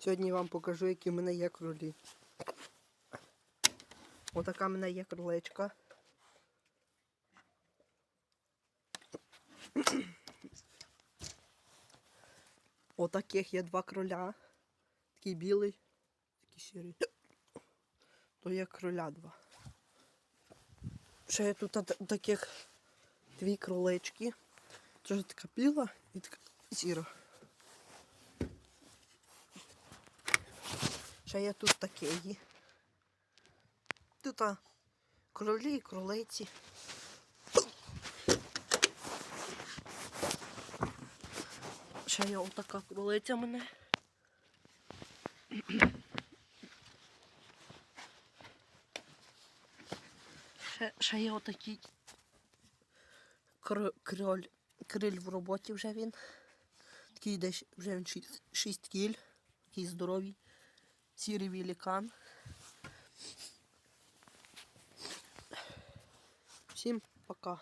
Сьогодні вам покажу, які в мене є кролі. Отака в мене є кроличка. Отаких є два кроля. Такий білий, такий сірий. То є кроля два. Ще є тут таких дві кролички. Це така біла і така сіра. Ще є тут такі. Тут а, кролі і кролиці. Ще є отака кролиця мене. Ще, є отакий кр, кроль, криль в роботі вже він. Такий десь вже він 6, 6 кіль, такий здоровий, сірий великан. Всім пока.